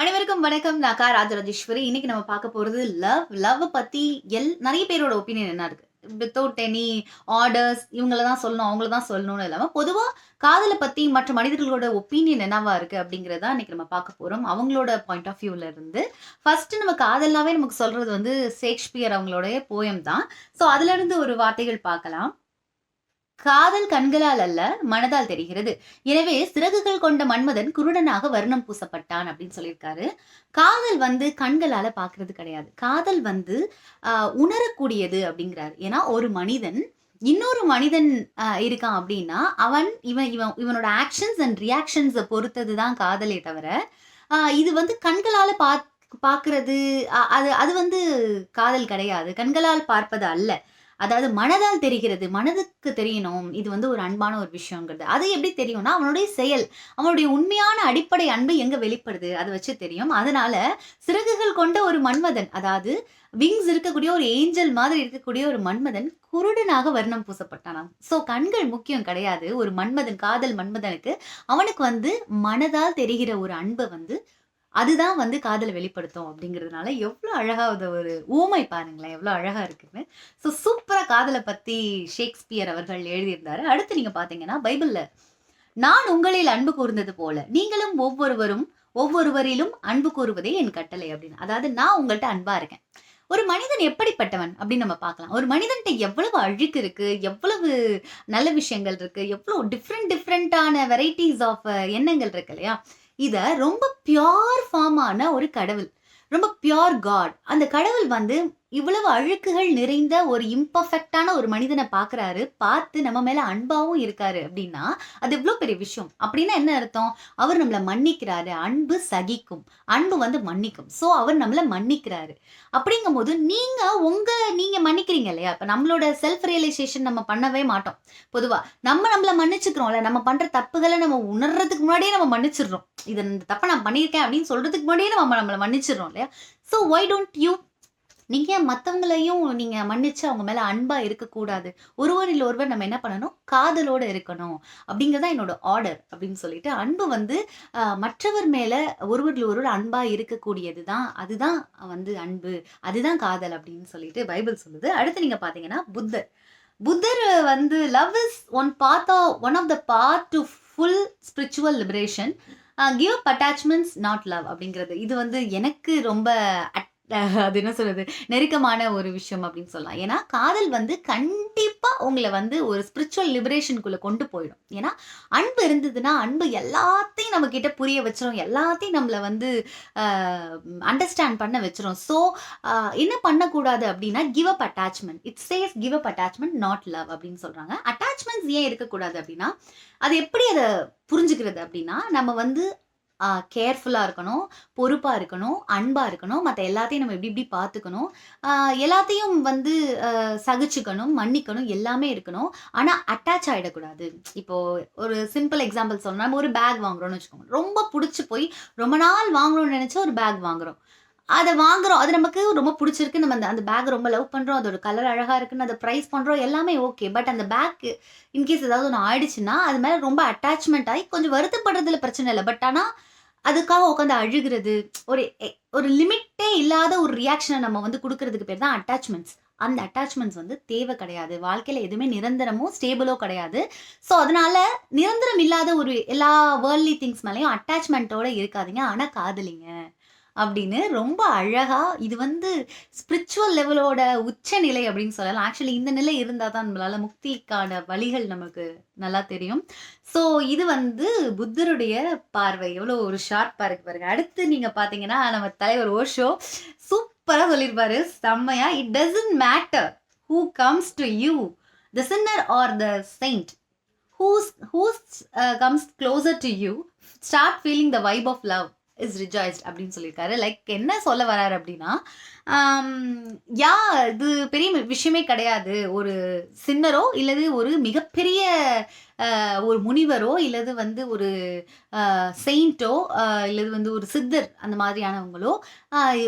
அனைவருக்கும் வணக்கம். நான் கா ராஜராஜேஸ்வரி. இன்னைக்கு நம்ம பார்க்க போறது லவ் லவ் பத்தி எல் நிறைய பேரோட ஒப்பீனியன் என்ன இருக்கு? வித்தவுட் எனி ஆர்டர்ஸ் இவங்கள தான் சொல்லணும் அவங்கள தான் சொல்லணும்னு இல்லாமல் பொதுவாக காதலை பற்றி மற்ற மனிதர்களோட ஒப்பீனியன் என்னவா இருக்குது அப்படிங்கிறதா இன்னைக்கு நம்ம பார்க்க போகிறோம் அவங்களோட பாயிண்ட் ஆஃப் வியூவிலேருந்து இருந்து. நம்ம காதலாகவே நமக்கு சொல்கிறது வந்து ஷேக்ஸ்பியர் அவங்களோடைய போயம் தான். ஸோ அதுலேருந்து ஒரு வார்த்தைகள் பார்க்கலாம். காதல் கண்களால் அல்ல மனதால் தெரிகிறது. எனவே சிறகுகள் கொண்ட மன்மதன் குருடனாக வர்ணம் பூசப்பட்டான் அப்படின்னு சொல்லியிருக்காரு. காதல் வந்து கண்களால பாக்குறது கிடையாது. காதல் வந்து உணரக்கூடியது அப்படிங்கிறாரு. ஏன்னா ஒரு மனிதன் இன்னொரு மனிதன் இருக்கான் அப்படின்னா அவன் இவன் இவன் இவனோட ஆக்ஷன்ஸ் அண்ட் ரியாக்ஷன்ஸை பொறுத்தது தான் காதலே தவிர இது வந்து கண்களால் பாக் பார்க்கிறது அது அது வந்து காதல் கிடையாது. கண்களால் பார்ப்பது அல்ல. அதாவது மனதால் தெரிகிறது மனதுக்கு தெரியணும். இது வந்து ஒரு அன்பான ஒரு விஷயங்கிறது. அது எப்படி தெரியும்னா அவனுடைய செயல் அவனுடைய உண்மையான அடிப்படை அன்பு எங்க வெளிப்படுது? அதை வச்சு தெரியும். அதனால சிறகுகள் கொண்ட ஒரு மன்மதன் அதாவது விங்ஸ் இருக்கக்கூடிய ஒரு ஏஞ்சல் மாதிரி இருக்கக்கூடிய ஒரு மன்மதன் குருடனாக வர்ணம் பூசப்பட்டானாம். ஸோ கண்கள் முக்கியம் கிடையாது. ஒரு மன்மதன் காதல் மன்மதனுக்கு அவனுக்கு வந்து மனதால் தெரிகிற ஒரு அன்பை வந்து அதுதான் வந்து காதலை வெளிப்படுத்தும் அப்படிங்கிறதுனால எவ்வளோ அழகாக அது ஒரு ஊமை பாருங்களேன் எவ்வளோ அழகா இருக்குன்னு. ஸோ சூப்பராக காதலை பற்றி ஷேக்ஸ்பியர் அவர்கள் எழுதியிருந்தாரு. அடுத்து நீங்கள் பார்த்தீங்கன்னா பைபிளில் நான் உங்களில் அன்பு கூர்ந்தது போல நீங்களும் ஒவ்வொருவரும் ஒவ்வொருவரிலும் அன்பு கூறுவதே என் கட்டளை அப்படின்னு. அதாவது நான் உங்கள்கிட்ட அன்பா இருக்கேன். ஒரு மனிதன் எப்படிப்பட்டவன் அப்படின்னு நம்ம பார்க்கலாம். ஒரு மனிதன்கிட்ட எவ்வளவு அழுக்கு இருக்கு எவ்வளவு நல்ல விஷயங்கள் இருக்கு எவ்வளவு டிஃப்ரெண்ட் டிஃப்ரெண்ட்டான வெரைட்டிஸ் ஆஃப் எண்ணங்கள் இருக்கு இல்லையா? இத ரொம்ப பியோர் ஃபார்மான ஒரு கடவுள். ரொம்ப பியோர் காட் அந்த கடவுள் வந்து இவ்வளவு அழுக்குகள் நிறைந்த ஒரு இம்பர்ஃபெக்டான ஒரு மனிதனை பார்க்கறாரு. பார்த்து நம்ம மேலே அன்பாவும் இருக்காரு அப்படின்னா அது இவ்வளோ பெரிய விஷயம்? அப்படின்னா என்ன அர்த்தம்? அவர் நம்மளை மன்னிக்கிறாரு. அன்பு சகிக்கும். அன்பு வந்து மன்னிக்கும். ஸோ அவர் நம்மளை மன்னிக்கிறாரு. அப்படிங்கும்போது நீங்கள் உங்கள் நீங்கள் மன்னிக்கிறீங்க இல்லையா? இப்போ நம்மளோட செல்ஃப் ரியலைசேஷன் நம்ம பண்ணவே மாட்டோம். பொதுவாக நம்ம நம்மளை மன்னிச்சுக்கிறோம்ல. நம்ம பண்ணுற தப்புகளை நம்ம உணர்றதுக்கு முன்னாடியே நம்ம மன்னிச்சிடுறோம். இது இந்த தப்பை நான் பண்ணியிருக்கேன் அப்படின்னு சொல்கிறதுக்கு முன்னாடியே நம்ம நம்மளை மன்னிச்சிடுறோம் இல்லையா? ஸோ ஒய் டோன்ட் யூ நீங்கள் மற்றவங்களையும் நீங்கள் மன்னிச்சு அவங்க மேலே அன்பாக இருக்கக்கூடாது? ஒருவரில் ஒருவர் நம்ம என்ன பண்ணணும்? காதலோடு இருக்கணும். அப்படிங்கிறதா என்னோட ஆர்டர் அப்படின்னு சொல்லிட்டு அன்பு வந்து மற்றவர் மேலே ஒருவரில் ஒருவர் அன்பாக இருக்கக்கூடியது தான் அதுதான் வந்து அன்பு. அதுதான் காதல் அப்படின்னு சொல்லிட்டு பைபிள் சொல்லுது. அடுத்து நீங்கள் பார்த்தீங்கன்னா புத்தர். புத்தர் வந்து love is one part one of the part to full spiritual liberation give up attachments not love அப்படிங்கிறது. இது வந்து எனக்கு ரொம்ப அட் அது என்ன சொல்றது? நெருக்கமான ஒரு விஷயம் அப்படின்னு சொல்லலாம். ஏன்னா காதல் வந்து கண்டிப்பா உங்களை வந்து ஒரு ஸ்பிரிச்சுவல் லிபரேஷனுக்குள்ள கொண்டு போயிடும். ஏன்னா அன்பு இருந்ததுன்னா அன்பு எல்லாத்தையும் நம்ம கிட்ட புரிய வச்சிரும். எல்லாத்தையும் நம்மளை வந்து அண்டர்ஸ்டாண்ட் பண்ண வச்சிரும். ஸோ என்ன பண்ணக்கூடாது அப்படின்னா give up attachment it's says give up attachment not love அப்படின்னு சொல்றாங்க. அட்டாச்மெண்ட்ஸ் ஏன் இருக்கக்கூடாது அப்படின்னா அது எப்படி அதை புரிஞ்சுக்கிறது அப்படின்னா நம்ம வந்து கேர்ஃபுல்லாக இருக்கணும் பொறுப்பாக இருக்கணும் அன்பாக இருக்கணும் மற்ற எல்லாத்தையும் நம்ம எப்படி இப்படி பார்த்துக்கணும் எல்லாத்தையும் வந்து சகிச்சுக்கணும் மன்னிக்கணும் எல்லாமே இருக்கணும். ஆனால் அட்டாச் ஆகிடக்கூடாது இப்போது ஒரு சிம்பிள் எக்ஸாம்பிள் சொல்லணும் நம்ம ஒரு பேக் வாங்குறோம்னு வச்சுக்கோங்க. ரொம்ப பிடிச்சி போய் ரொம்ப நாள் வாங்கணும்னு நினச்சா ஒரு பேக் வாங்குறோம். அதை வாங்குறோம். அது நமக்கு ரொம்ப பிடிச்சிருக்கு. நம்ம அந்த அந்த பேக் ரொம்ப லவ் பண்ணுறோம் அதோட கலர் அழகாக இருக்குன்னு அதை ப்ரைஸ் பண்ணுறோம் எல்லாமே ஓகே பட் அந்த பேக் இன்கேஸ் ஏதாவது ஒன்று ஆயிடுச்சுன்னா அது மேலே ரொம்ப அட்டாச்மெண்ட் ஆகி கொஞ்சம் வருத்தப்படுறதுல பிரச்சனை இல்லை. பட் ஆனால் அதுக்காக உட்காந்து அழுகிறது ஒரு எ- ஒரு லிமிட்டே இல்லாத ஒரு ரியாக்ஷனை நம்ம வந்து கொடுக்கறதுக்கு பேர் தான் அட்டாச்மெண்ட்ஸ் அந்த அட்டாச்மெண்ட்ஸ் வந்து தேவை கிடையாது. வாழ்க்கையில் எதுவுமே நிரந்தரமோ ஸ்டேபிளோ கிடையாது. ஸோ அதனால நிரந்தரம் இல்லாத ஒரு எல்லா வேர்ல்லி திங்ஸ் மேலேயும் அட்டாச்மெண்ட்டோட இருக்காதீங்க. ஆனால் காதலிங்க. அப்படின்னு ரொம்ப அழகாக இது வந்து ஸ்பிரிச்சுவல் லெவலோட உச்ச நிலை அப்படின்னு சொல்லலாம். ஆக்சுவலி இந்த நிலை இருந்தால் தான் நம்மளால் முக்திக்கான வழிகள் நமக்கு நல்லா தெரியும். ஸோ இது வந்து புத்தருடைய பார்வை. எவ்வளோ ஒரு ஷார்ப்பாக இருக்கு பாருங்க. அடுத்து நீங்கள் பார்த்தீங்கன்னா நம்ம தலைவர் ஓஷோ சூப்பராக சொல்லியிருப்பாரு செம்மையா it doesn't matter who comes to you the sinner or the saint who's who's comes closer to you start feeling the vibe of love is rejoiced அப்படின்னு சொல்லியிருக்காரு. லைக் என்ன சொல்ல வராரு அப்படின்னா um, யா இது பெரிய விஷயமே கிடையாது. ஒரு சின்னரோ இல்லது ஒரு மிகப்பெரிய ஒரு முனிவரோ இல்லது வந்து ஒரு செயின்ட்டோ இல்லது வந்து ஒரு சித்தர் அந்த மாதிரியானவங்களோ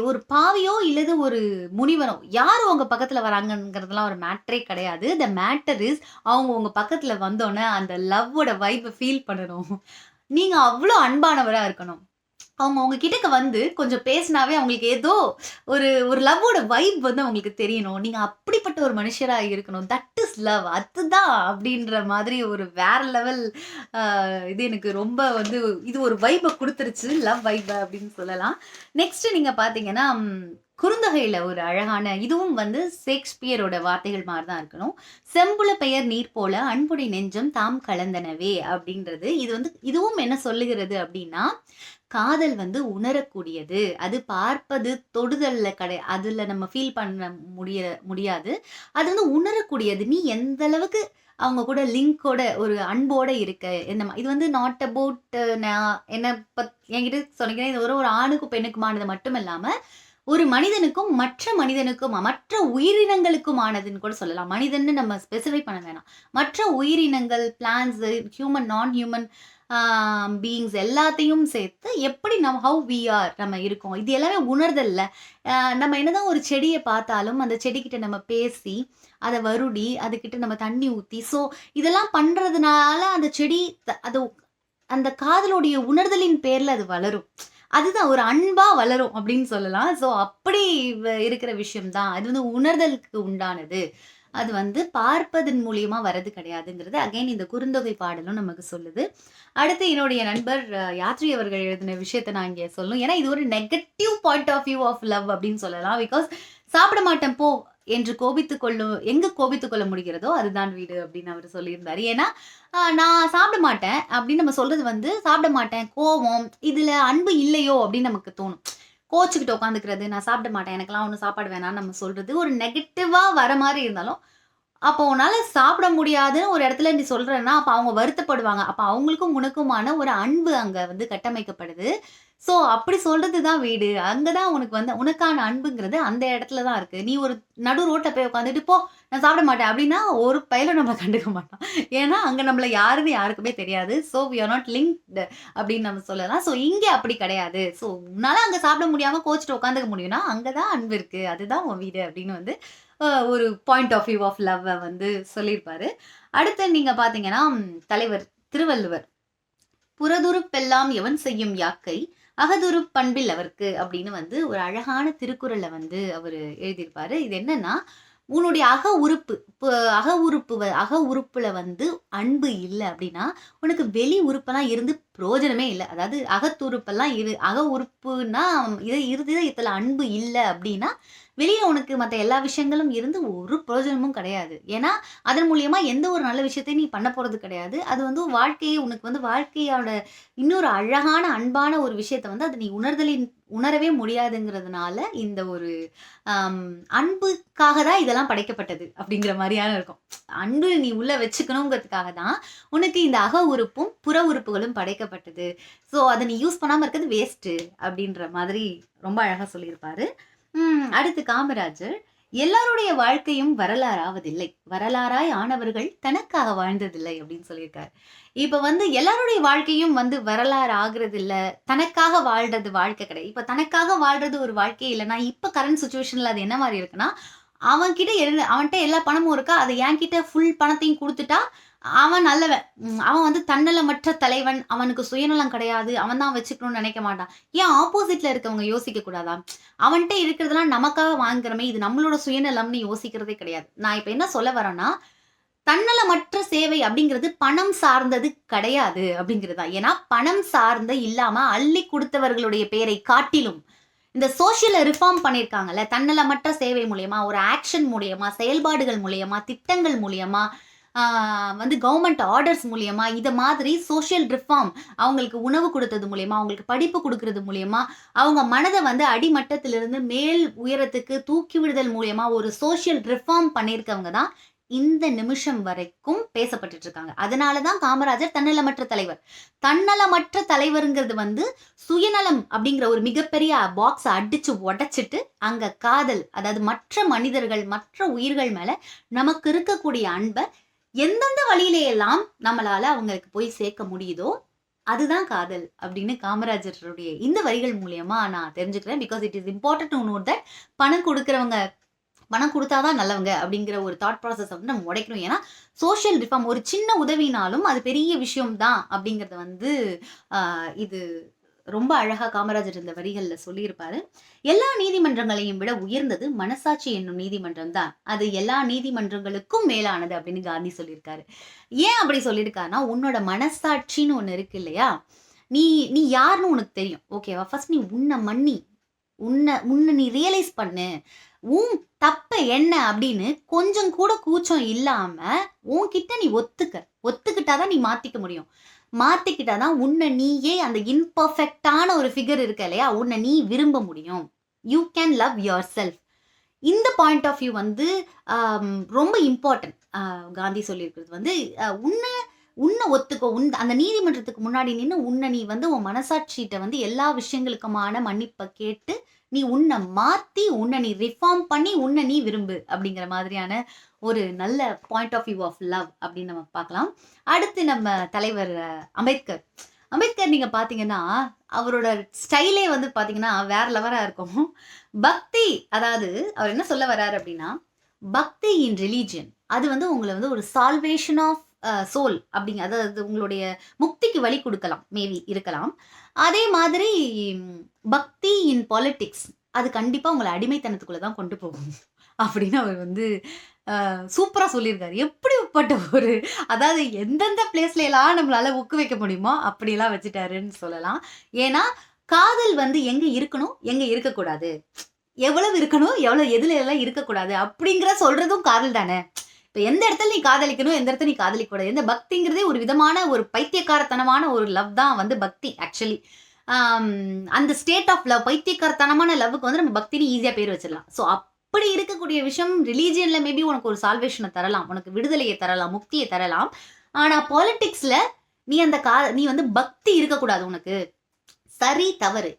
ஒரு பாவியோ இல்லது ஒரு முனிவனோ யார் அவங்க பக்கத்தில் வராங்கங்கிறதுலாம் ஒரு மேட்டரே கிடையாது. த மேட்டர் இஸ் அவங்க உங்கள் பக்கத்தில் வந்தோன்னே அந்த லவ்வோட வைப்பை ஃபீல் பண்ணணும். நீங்கள் அவ்வளோ அன்பானவராக இருக்கணும். அவங்க அவங்க கிட்டக்க வந்து கொஞ்சம் பேசினாவே அவங்களுக்கு ஏதோ ஒரு ஒரு லவ்வோட வைப் வந்து அவங்களுக்கு தெரியணும். நீங்கள் அப்படிப்பட்ட ஒரு மனுஷராக இருக்கணும். That is love. அதுதான் அப்படின்ற மாதிரி ஒரு வேற லெவல் இது எனக்கு ரொம்ப வந்து இது ஒரு வைப்பை கொடுத்துருச்சு லவ் வைப் அப்படின்னு சொல்லலாம். நெக்ஸ்ட் நீங்கள் பார்த்தீங்கன்னா, குறுந்தொகையில் ஒரு அழகான இதுவும் வந்து ஷேக்ஸ்பியரோட வார்த்தைகள் மாதிரி தான் இருக்கணும். "செம்புல பெயர் நீர் போல அன்புடை நெஞ்சம் தாம் கலந்தனவே" அப்படின்றது. இது வந்து இதுவும் என்ன சொல்லுகிறது அப்படின்னா, காதல் வந்து உணரக்கூடியது. அது பார்ப்பது, தொடுதல்ல கடை அதுல நம்ம ஃபீல் பண்ண முடிய முடியாது. அது வந்து உணரக்கூடியது. நீ எந்த அளவுக்கு அவங்க கூட லிங்கோட ஒரு அன்போட இருக்க. இந்த இது வந்து நாட் அபவுட் நான் என்ன பத் என்கிட்ட சொன்னீங்கன்னா, இது ஒரு ஒரு ஆணுக்கும் பெண்ணுக்குமானது மட்டும் இல்லாமல் ஒரு மனிதனுக்கும் மற்ற மனிதனுக்கும் மற்ற உயிரினங்களுக்குமானதுன்னு கூட சொல்லலாம். மனிதன்னு நம்ம ஸ்பெசிஃபை பண்ண வேணாம். மற்ற உயிரினங்கள், plants human, non human beings எல்லாத்தையும் சேர்த்து எப்படி நம்ம ஹவு வி ஆர் நம்ம இருக்கோம். இது எல்லாமே உணர்தல்ல. நம்ம என்னதான் ஒரு செடியை பார்த்தாலும், அந்த செடிக்கிட்ட நம்ம பேசி, அதை வருடி, அதுக்கிட்ட நம்ம தண்ணி ஊற்றி ஸோ இதெல்லாம் பண்ணுறதுனால அந்த செடி அது அந்த காதலுடைய உணர்தலின் பேரில் அது வளரும். அதுதான் ஒரு அன்பாக வளரும் அப்படின்னு சொல்லலாம். ஸோ அப்படி இருக்கிற விஷயம்தான் அது வந்து உணர்தலுக்கு உண்டானது. அது வந்து பார்ப்பதன் மூலியமா வரது கிடையாதுங்கிறது அகைன் இந்த குறுந்தொகை பாடலும் நமக்கு சொல்லுது. அடுத்து என்னுடைய நண்பர் யாத்ரி அவர்கள் எழுதின விஷயத்த நான் இங்கே சொல்லணும். ஏன்னா இது ஒரு negative point of view of love அப்படின்னு சொல்லலாம். பிகாஸ் "சாப்பிட மாட்டேன் போ" என்று கோபித்துக் கொள்ளும் எங்க கோபித்துக் கொள்ள முடிகிறதோ அதுதான் வீடு அப்படின்னு அவர் சொல்லியிருந்தார் ஏன்னா, நான் சாப்பிட மாட்டேன் அப்படின்னு நம்ம சொல்றது வந்து சாப்பிட மாட்டேன், கோவம், இதுல அன்பு இல்லையோ அப்படின்னு நமக்கு தோணும். கோச்சுக்கிட்டு உட்காந்துக்கிறது, நான் சாப்பிட மாட்டேன், எனக்கெல்லாம் ஒன்றும் சாப்பாடு வேணாம்னு நம்ம சொல்றது ஒரு நெகட்டிவாக வர மாதிரி இருந்தாலும், அப்போ உன்னால சாப்பிட முடியாதுன்னு ஒரு இடத்துல நீ சொல்கிறேன்னா அப்போ அவங்க வருத்தப்படுவாங்க. அப்போ அவங்களுக்கும் உனக்குமான ஒரு அன்பு அங்கே வந்து கட்டமைக்கப்படுது. ஸோ அப்படி சொல்றது தான் வீடு. அங்கே தான் உனக்கு வந்து உனக்கான அன்புங்கிறது அந்த இடத்துல தான் இருக்குது நீ ஒரு நடு ரோட்டில் போய் உட்காந்துட்டு, "போ நான் சாப்பிட மாட்டேன்" அப்படின்னா ஒரு பயில நம்ம கண்டுக்க மாட்டோம் ஏன்னா அங்கே நம்மளை யாருமே யாருக்குமே தெரியாது. So we are not linked அப்படின்னு நம்ம சொல்லலாம். ஸோ இங்கே அப்படி கிடையாது. ஸோ உன்னால் அங்கே சாப்பிட முடியாமல் கோச்சிட்டு உட்காந்துக்க முடியும்னா, அங்கே தான் அன்பு இருக்குது அதுதான் உன் வீடு அப்படின்னு வந்து ஒரு பாயிண்ட் ஆஃப் வியூ ஆஃப் லவ்வை வந்து சொல்லியிருப்பாரு. அடுத்து நீங்கள் பார்த்தீங்கன்னா, தலைவர் திருவள்ளுவர். "புறதுறுப்பெல்லாம் எவன் செய்யும் யாக்கை, அகதுறுப் பண்பில் அவருக்கு அப்படின்னு வந்து ஒரு அழகான திருக்குறளை வந்து அவர் எழுதியிருப்பாரு. இது என்னன்னா, உன்னுடைய அக உறுப்பு இப்போ அக உறுப்பு வ அக உறுப்புல வந்து அன்பு இல்லை அப்படின்னா, உனக்கு வெளி உறுப்பெல்லாம் இருந்து பிரயோஜனமே இல்லை அதாவது அகத்துறுப்பெல்லாம் இரு அக உறுப்புன்னா இது இதில் அன்பு இல்லை அப்படின்னா, வெளியே உனக்கு மற்ற எல்லா விஷயங்களும் இருந்து ஒரு பிரயோஜனமும் கிடையாது. ஏன்னா, அதன் மூலியமா எந்த ஒரு நல்ல விஷயத்தையும் நீ பண்ண போறது கிடையாது. அது வந்து வாழ்க்கையை உனக்கு வந்து வாழ்க்கையோட இன்னொரு அழகான, அன்பான ஒரு விஷயத்த வந்து அது நீ உணர்தலின் உணரவே முடியாதுங்கிறதுனால, இந்த ஒரு அன்புக்காக தான் இதெல்லாம் படைக்கப்பட்டது அப்படிங்கிற மாதிரியான இருக்கும். அன்பு நீ உள்ள வச்சுக்கணுங்கிறதுக்காக தான், உனக்கு இந்த அக உறுப்பும், புற உறுப்புகளும் படைக்கப்பட்டது. ஸோ அதை நீ யூஸ் பண்ணாமல் இருக்கிறது வேஸ்ட்டு அப்படின்ற மாதிரி ரொம்ப அழகாக சொல்லியிருப்பாரு. அடுத்து காமராஜர், "எல்லாருடைய வாழ்க்கையும் வரலாறாவதில்லை. வரலாறாய் ஆனவர்கள் தனக்காக வாழ்ந்ததில்லை" அப்படின்னு சொல்லியிருக்காரு. இப்ப வந்து எல்லாருடைய வாழ்க்கையும் வந்து வரலாறு ஆகுறதில்ல. தனக்காக வாழ்றது வாழ்க்கை கிடையாது. இப்ப தனக்காக வாழ்றது ஒரு வாழ்க்கையே இல்லைன்னா இப்ப கரண்ட் சுச்சுவேஷன்ல அது என்ன மாதிரி இருக்குன்னா, அவன்கிட்ட எல் அவன்கிட்ட எல்லா பணமும் இருக்கா, அதை என்கிட்ட ஃபுல் பணத்தையும் கொடுத்துட்டா அவன் நல்லவன். அவன் வந்து தன்னலமற்ற தலைவன். அவனுக்கு சுயநலம் கிடையாது. அவன் தான் வச்சுக்கணும்னு நினைக்க மாட்டான். ஏன் ஆப்போசிட்ல இருக்கவங்க யோசிக்க கூடாதா? அவன்கிட்ட இருக்கிறதெல்லாம் நமக்காக வாங்குறமே இது நம்மளோட சுயநலம்னு யோசிக்கிறதே கிடையாது. நான் இப்ப என்ன சொல்ல வரேன்னா, தன்னலமற்ற சேவை அப்படிங்கிறது பணம் சார்ந்தது கிடையாது அப்படிங்கிறது தான். ஏன்னா, பணம் சார்ந்த இல்லாம அள்ளி கொடுத்தவர்களுடைய பெயரை காட்டிலும், இந்த சோசியல ரிஃபார்ம் பண்ணியிருக்காங்கல்ல, தன்னலமற்ற சேவை மூலியமா, ஒரு ஆக்ஷன் மூலியமா, செயல்பாடுகள் மூலியமா, திட்டங்கள் மூலியமா, வந்து கவர்மெண்ட் ஆர்டர்ஸ் மூலியமாக இதை மாதிரி சோஷியல் ரிஃபார்ம் அவங்களுக்கு உணவு கொடுத்தது மூலியமாக அவங்களுக்கு படிப்பு கொடுக்கறது மூலியமாக அவங்க மனதை வந்து அடிமட்டத்திலிருந்து மேல் உயரத்துக்கு தூக்கி விடுதல் ஒரு சோஷியல் ரிஃபார்ம் பண்ணியிருக்கவங்க தான் இந்த நிமிஷம் வரைக்கும் பேசப்பட்டுட்டு இருக்காங்க. அதனால தான் காமராஜர் தன்னலமற்ற தலைவர். தன்னலமற்ற தலைவருங்கிறது வந்து சுயநலம் அப்படிங்கிற ஒரு மிகப்பெரிய பாக்ஸை அடிச்சு உடைச்சிட்டு, அங்க காதல் அதாவது மற்ற மனிதர்கள், மற்ற உயிர்கள் மேல நமக்கு இருக்கக்கூடிய அன்பை எந்தெந்த வழியிலையெல்லாம் நம்மளால அவங்களுக்கு போய் சேர்க்க முடியுதோ, அதுதான் காதல் அப்படின்னு காமராஜருடைய இந்த வரிகள் மூலியமா நான் தெரிஞ்சுக்கிறேன். Because it is important to note that பணம் கொடுக்குறவங்க பணம் கொடுத்தாதான் நல்லவங்க அப்படிங்கிற ஒரு தாட் ப்ராசஸ் வந்து நம்ம உடைக்கணும். ஏன்னா, சோஷியல் ரிஃபார்ம் ஒரு சின்ன உதவினாலும் அது பெரிய விஷயம் தான் அப்படிங்கிறத வந்து இது ரொம்ப அழகா காமராஜர் இந்த வரிகள்ல சொல்லியிருப்பாரு. எல்லா நீதிமன்றங்களையும் விட உயர்ந்தது மனசாட்சி என்னும் நீதிமன்றம் தான் அது எல்லா நீதிமன்றங்களுக்கும் மேலானது அப்படின்னு காந்தி சொல்லியிருக்காரு. ஏன் அப்படி சொல்லியிருக்காருன்னா உன்னோட மனசாட்சின்னு ஒன்று இருக்கு இல்லையா? நீ நீ யாருன்னு உனக்கு தெரியும். ஓகேவா ஃபர்ஸ்ட் நீ உன்னை மன்னி உன்னை உன்னை நீ ரியலைஸ் பண்ணு. உன் தப்ப என்ன அப்படின்னு கொஞ்சம் கூட கூச்சம் இல்லாம உன்கிட்ட நீ ஒத்துக்க. ஒத்துக்கிட்டாதான் நீ மாத்திக்க முடியும். மாற்றிக்கிட்டா தான் உன்னை நீயே அந்த இன்பர்ஃபெக்டான ஒரு ஃபிகர் இருக்க இல்லையா? உன்னை நீ விரும்ப முடியும். You can love yourself இந்த பாயிண்ட் ஆஃப் வியூ வந்து ரொம்ப இம்பார்ட்டன்ட் காந்தி சொல்லியிருக்கிறது வந்து உன்னை உன்னை ஒத்துக்கோ. உன் அந்த நீதிமன்றத்துக்கு முன்னாடி நின்று உன்னை நீ வந்து உன் மனசாட்சிகிட்ட வந்து எல்லா விஷயங்களுக்குமான மன்னிப்பை கேட்டு நீ உன்னை மாற்றி உன்னை நீ ரிஃபார்ம் பண்ணி உன்னை நீ விரும்பு அப்படிங்கிற மாதிரியான ஒரு நல்ல point of view of love அப்படின்னு நம்ம பார்க்கலாம். அடுத்து நம்ம தலைவர் அம்பேத்கர். அம்பேத்கர் நீங்கள் பார்த்தீங்கன்னா அவரோட ஸ்டைலே வந்து பார்த்தீங்கன்னா வேற லெவராக இருக்கும். பக்தி அதாவது அவர் என்ன சொல்ல வர்றாரு அப்படின்னா பக்தி இன் ரிலீஜியன் அது வந்து உங்களை வந்து ஒரு சால்வேஷன் ஆஃப் சோல் அப்படிங்க அதாவது உங்களுடைய முக்திக்கு வழி கொடுக்கலாம். மேபி இருக்கலாம். அதே மாதிரி பக்தி இன் பாலிட்டிக்ஸ் அது கண்டிப்பா உங்களை அடிமைத்தனத்துக்குள்ளே தான் கொண்டு போகும். அப்படின்னு அவர் வந்து சூப்பரா சொல்லியிருக்காரு. எப்படிப்பட்ட ஒரு அதாவது எந்தெந்த பிளேஸ்ல எல்லாம் நம்மளால ஊக்கு வைக்க முடியுமோ அப்படியெல்லாம் வச்சுட்டாருன்னு சொல்லலாம். ஏன்னா காதல் வந்து எங்க இருக்கணும் எங்க இருக்கக்கூடாது. எவ்வளவு இருக்கணும் எவ்வளவு எதுல எல்லாம் இருக்கக்கூடாது அப்படிங்கிற சொல்றதும் காதல் தானே. இப்ப எந்த இடத்துல நீ காதலிக்கணும் எந்த இடத்துல நீ காதலிக்க கூடாது எந்த பக்திங்கிறதே ஒரு விதமான ஒரு பைத்தியக்காரத்தனமான ஒரு லவ் தான் வந்து பக்தி ஆக்சுவலி அந்த ஸ்டேட் ஆஃப் லவ் பைத்தியக்காரத்தனமான லவ்வுக்கு வந்து நம்ம பக்தின்னு ஈஸியாக பேர் வச்சிடலாம். ஸோ அப்படி இருக்கக்கூடிய விஷயம் ரிலீஜியனில் மேபி உனக்கு ஒரு சால்வேஷனை தரலாம். உனக்கு விடுதலையை தரலாம் முக்தியை தரலாம். ஆனால் பாலிட்டிக்ஸில் நீ அந்த கா நீ வந்து பக்தி இருக்கக்கூடாது உனக்கு. சரி தவறு.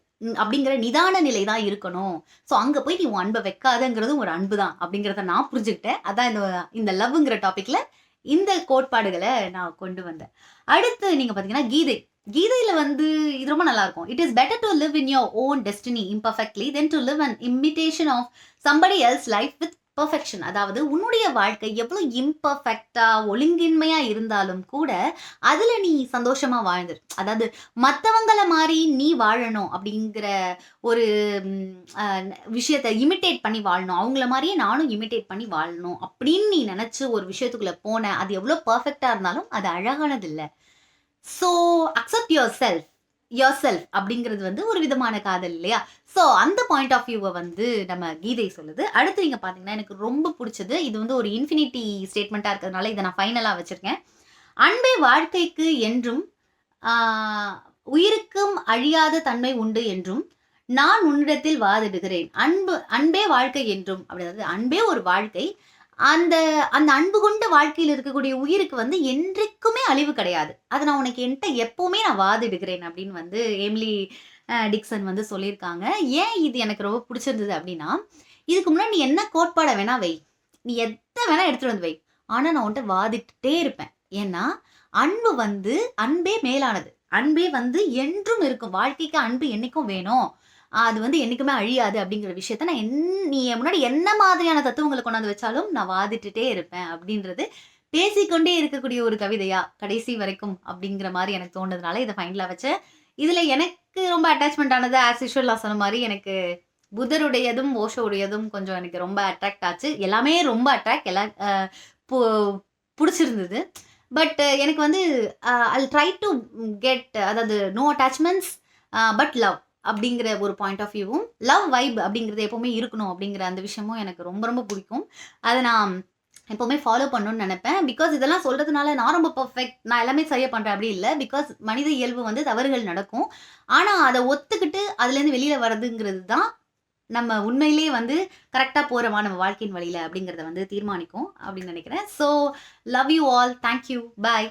அப்படிங்கிற நிதான நிலை தான் இருக்கணும். ஸோ அங்கே போய் நீ உன் அன்பை வைக்காதங்கிறதும் ஒரு அன்பு தான் அப்படிங்கிறத நான் புரிஞ்சுக்கிட்டேன். அதான் இந்த இந்த லவ்ங்கிற டாப்பிக்கில் இந்த கோட்பாடுகளை நான் கொண்டு வந்தேன். அடுத்து நீங்கள் பார்த்தீங்கன்னா கீதை. கீதையில் வந்து இது ரொம்ப நல்லா இருக்கும் it is better to live in your own destiny imperfectly than to live an imitation of somebody else life with perfection அதாவது உன்னுடைய வாழ்க்கை எவ்வளோ இம்பர்ஃபெக்டாக ஒழுங்கின்மையாக இருந்தாலும் கூட அதில் நீ சந்தோஷமாக வாழ்ந்துரு அதாவது மற்றவங்கள மாதிரி நீ வாழணும் அப்படிங்கிற ஒரு விஷயத்தை இமிட்டேட் பண்ணி வாழணும். அவங்கள மாதிரியே நானும் இமிட்டேட் பண்ணி வாழணும் அப்படின்னு நீ நினச்சி ஒரு விஷயத்துக்குள்ளே போன அது எவ்வளோ பர்ஃபெக்டாக இருந்தாலும் அது அழகானது so accept yourself yourself அப்படிங்கிறது வந்து ஒரு விதமான காதல் இல்லையா? ஸோ அந்த பாயிண்ட் ஆஃப் வியூவை வந்து நம்ம கீதை சொல்லுது. அடுத்து நீங்கள் பார்த்தீங்கன்னா எனக்கு ரொம்ப பிடிச்சது இது வந்து ஒரு இன்ஃபினிட்டி ஸ்டேட்மெண்ட்டாக இருக்கிறதுனால இதை நான் ஃபைனலாக வச்சுருக்கேன். அன்பே வாழ்க்கைக்கு என்றும் உயிருக்கும் அழியாத தன்மை உண்டு என்றும் நான் உன்னிடத்தில் வாதிடுகிறேன். அன்பு அன்பே வாழ்க்கை என்றும் அப்படி அதாவது அன்பே ஒரு வாழ்க்கை அந்த அந்த அன்பு கொண்ட வாழ்க்கையில் இருக்கக்கூடிய உயிருக்கு வந்து என்றைக்குமே அழிவு கிடையாது. அதை நான் உனக்கு என்கிட்ட எப்போவுமே நான் வாதிடுகிறேன் அப்படின்னு வந்து எம்லி டிக்சன் வந்து சொல்லியிருக்காங்க. ஏன் இது எனக்கு ரொம்ப பிடிச்சிருந்தது அப்படின்னா இதுக்கு முன்னாடி நீ என்ன கோட்பாடை வேணா வை. நீ எதை வேணா எடுத்துகிட்டு வந்து வை. ஆனால் நான் உன்கிட்ட வாதிட்டுட்டே இருப்பேன். ஏன்னா அன்பு வந்து அன்பே மேலானது. அன்பே வந்து என்றும் இருக்கும். வாழ்க்கைக்கு அன்பு என்னைக்கும் வேணும். அது வந்து என்றைக்குமே அழியாது அப்படிங்கிற விஷயத்த நான் என் நீ முன்னாடி என்ன மாதிரியான தத்துவங்களை கொண்டாந்து வச்சாலும் நான் வாதிட்டுட்டே இருப்பேன் அப்படின்றது பேசிக்கொண்டே இருக்கக்கூடிய ஒரு கவிதையா கடைசி வரைக்கும் அப்படிங்கிற மாதிரி எனக்கு தோணுதுனால இதை ஃபைனலாக வச்சேன் இதில் எனக்கு ரொம்ப அட்டாச்மெண்ட் ஆனது ஆஸ் யூஷுவல் நான் சொன்ன மாதிரி எனக்கு புதருடையதும் ஓஷோடையதும் கொஞ்சம் எனக்கு ரொம்ப அட்ராக்ட் ஆச்சு. எல்லாமே ரொம்ப அட்ராக்ட் எல்லா பு- பிடிச்சிருந்தது. பட் எனக்கு வந்து ஐ ட்ரை டு கெட் அதாவது நோ அட்டாச்மெண்ட்ஸ் பட் லவ் அப்படிங்கிற ஒரு பாயிண்ட் ஆஃப் வியூவும் லவ் வைப் அப்படிங்கிறது எப்போவுமே இருக்கணும் அப்படிங்கிற அந்த விஷயமும் எனக்கு ரொம்ப ரொம்ப பிடிக்கும். அதை நான் எப்போவுமே ஃபாலோ பண்ணணும்னு நினைப்பேன். பிகாஸ் இதெல்லாம் சொல்கிறதுனால நான் ரொம்ப பர்ஃபெக்ட் நான் எல்லாமே சரியாக பண்ணுறேன் அப்படி இல்லை. பிகாஸ் மனித இயல்பு வந்து தவறுகள் நடக்கும். ஆனால் அதை ஒத்துக்கிட்டு அதுலேருந்து வெளியில் வர்றதுங்கிறது தான் நம்ம உண்மையிலேயே வந்து கரெக்டாக போகிறோமா நம்ம வாழ்க்கையின் வழியில் அப்படிங்கிறத வந்து தீர்மானிக்கும் அப்படின்னு நினைக்கிறேன். So love you all thank you bye